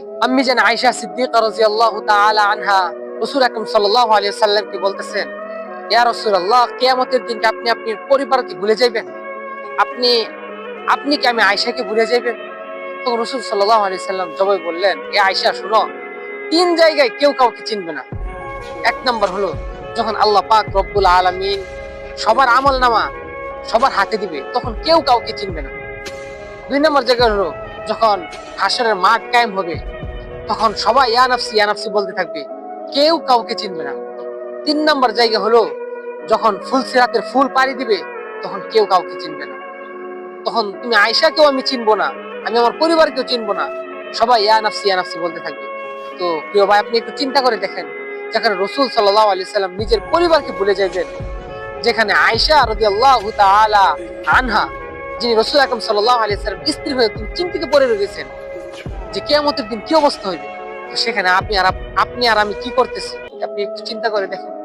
বলতেছেন আপনি আপনার পরিবারকে ভুলে আপনি আপনি কি আমি ভুলে তখন সাল্লাম বললেন, এ শুনো, তিন জায়গায় কেউ কাউকে চিনবে না। এক নম্বর হলো, যখন আল্লাহ পাক রব্বুল আলামিন সবার আমল নামা সবার হাতে দিবে, তখন কেউ কাউকে চিনবে না। দুই নম্বর জায়গা হলো যখন হাসরের মাঠ কায়েম হবে, তখন সবাই ইয়া নাফসি ইয়া নাফসি বলতে থাকবে, কেউ কাউকে চিনবে না। তিন নম্বর জায়গা হলো, যখন ফুল সিরাতের ফুল পাড়ি দিবে, তখন কেউ কাউকে চিনবে না। তখন তুমি আয়সাকেও আমি চিনবো না, আমি আমার পরিবারকেও চিনবো না, সবাই ইয়া নাফসি ইয়া নাফসি বলতে থাকবে। তো প্রিয় ভাই, আপনি একটু চিন্তা করে দেখেন, যেখানে রসুল সাল্লাহ আলি সাল্লাম নিজের পরিবারকে ভুলে যাইবেন, যেখানে আয়সা রদি আল্লাহ আনহা যিনি রসুল আকরম সাল্লাহ আলি স্ত্রী হয়ে তিনি চিন্তিত পড়ে রয়েছেন যে কেয়ামতের দিন কি অবস্থা হইবে? সেখানে আপনি আর আপনি আর আমি কি করতেছি? আপনি একটু চিন্তা করে দেখেন।